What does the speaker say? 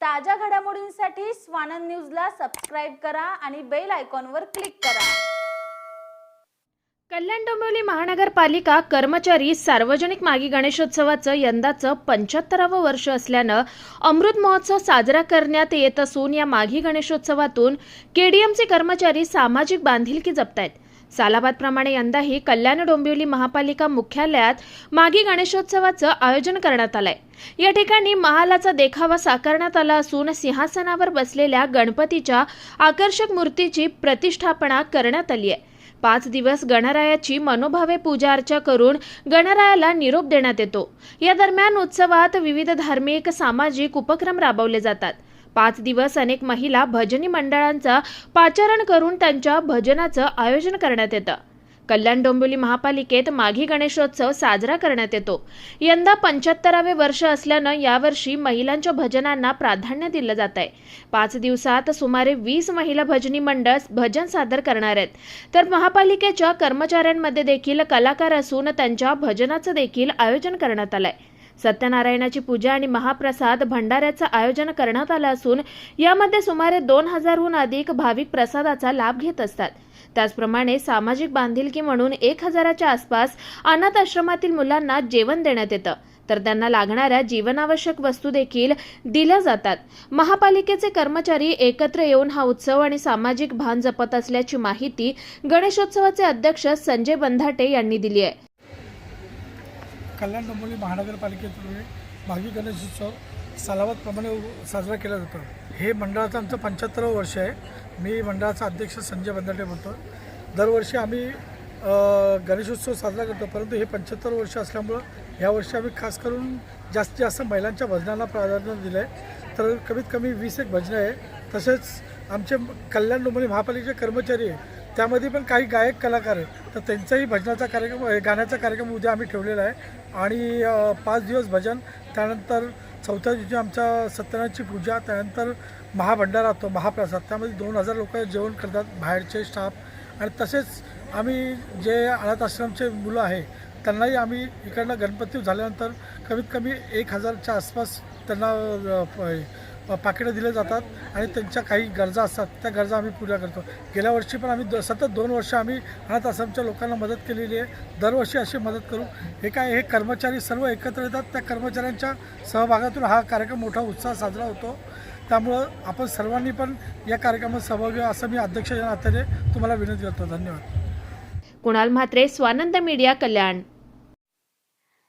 ताज्या घडामोडींसाठी स्वानंद न्यूजला सबस्क्राईब करा आणि बेल आयकॉनवर क्लिक करा. कल्याण डोंबिवली महानगरपालिका कर्मचारी सार्वजनिक मागी गणेशोत्सवाचं यंदाचं पंच्याहत्तरावं वर्ष असल्यानं अमृत महोत्सव साजरा करण्यात येत असून या माघी गणेशोत्सवातून केडीएमचे कर्मचारी सामाजिक बांधिलकी जपतायत. सालाबादप्रमाणे यंदाही कल्याण डोंबिवली महापालिका मुख्यालयात मागी गणेशोत्सवाचं आयोजन करण्यात आलंय. या ठिकाणी महालाचा देखावा साकारण्यात आला असून सिंहासनावर बसलेल्या गणपतीच्या आकर्षक मूर्तीची प्रतिष्ठापना करण्यात आली आहे. पाच दिवस गणरायाची मनोभावे पूजा अर्चा करून गणरायाला निरोप देण्यात येतो. या दरम्यान उत्सवात विविध धार्मिक सामाजिक उपक्रम राबवले जातात. पाच दिवस अनेक महिला भजनी मंडळांचा पाचारण करून त्यांच्या भजनाचं आयोजन करण्यात येतं. कल्याण डोंबिवली महापालिकेत माघी गणेशोत्सव साजरा करण्यात येतो. यंदा पंच्याहत्तरावे वर्ष असल्यानं यावर्षी महिलांच्या भजनांना प्राधान्य दिलं जात आहे पाच दिवसात सुमारे वीस महिला भजनी मंडळ भजन सादर करणार आहेत. तर महापालिकेच्या कर्मचाऱ्यांमध्ये देखील कलाकार असून त्यांच्या भजनाचं देखील आयोजन करण्यात आलं आहे सत्यनारायणाची पूजा आणि महाप्रसाद भंडाऱ्याचं आयोजन करण्यात आलं असून यामध्ये सुमारे दोन हजारहून अधिक भाविक प्रसादाचा लाभ घेत असतात. त्याचप्रमाणे सामाजिक बांधिलकी म्हणून एक हजाराच्या आसपास अनाथ आश्रमातील मुलांना जेवण देण्यात येतं. तर त्यांना लागणाऱ्या जीवनावश्यक वस्तू देखील दिल्या जातात. महापालिकेचे कर्मचारी एकत्र येऊन हा उत्सव आणि सामाजिक भान जपत असल्याची माहिती गणेशोत्सवाचे अध्यक्ष संजय बंधाटे यांनी दिली आहे. कल्याण डोंबिवली महानगरपालिकेतर्फे मागी गणेशोत्सव सालावतप्रमाणे साजरा केला जातो. हे मंडळाचं आमचं पंच्याहत्तरावं वर्ष आहे. मी मंडळाचा अध्यक्ष संजय बंदाटे बोलतो दरवर्षी आम्ही गणेशोत्सव साजरा करतो परंतु हे पंच्याहत्तर वर्ष असल्यामुळं यावर्षी आम्ही खास करून जास्तीत जास्त महिलांच्या भजनाला प्राधान्य दिलं आहे तर कमीत कमी वीस एक भजनं आहे. तसेच आमचे कल्याण डोंबिवली महापालिकेचे कर्मचारी आहे. त्यामध्ये पण काही गायक कलाकार आहेत. तर त्यांचाही भजनाचा कार्यक्रम गाण्याचा कार्यक्रम उद्या आम्ही ठेवलेला आहे. आणि पाच दिवस भजन त्यानंतर चौथ्या दिवशी आमच्या सत्यनारायणची पूजा त्यानंतर महाभंडारा असतो महाप्रसाद. त्यामध्ये दोन हजार लोक जेवण करतात बाहेरचे स्टाफ. आणि तसेच आम्ही जे अनाथ आश्रमचे मुलं आहे त्यांनाही आम्ही इकडनं गणपती झाल्यानंतर कमीत कमी एक हजारच्या आसपास त्यांना पाकिटं दिले जातात आणि त्यांच्या काही गरजा असतात त्या गरजा आम्ही पुऱ्या करतो. गेल्या वर्षी पण आम्ही द सतत दोन वर्ष आम्ही अनाथ आश्रमच्या लोकांना मदत केलेली आहे. दरवर्षी अशी मदत करू. हे काय हे कर्मचारी सर्व एकत्र येतात. त्या कर्मचाऱ्यांच्या सहभागातून हा कार्यक्रम मोठा उत्साह साजरा होतो. त्यामुळं आपण सर्वांनी पण या कार्यक्रमात सहभागी असं मी अध्यक्ष या नात्याने तुम्हाला विनंती करतो. धन्यवाद. कुणाल म्हात्रे स्वानंद मीडिया कल्याण.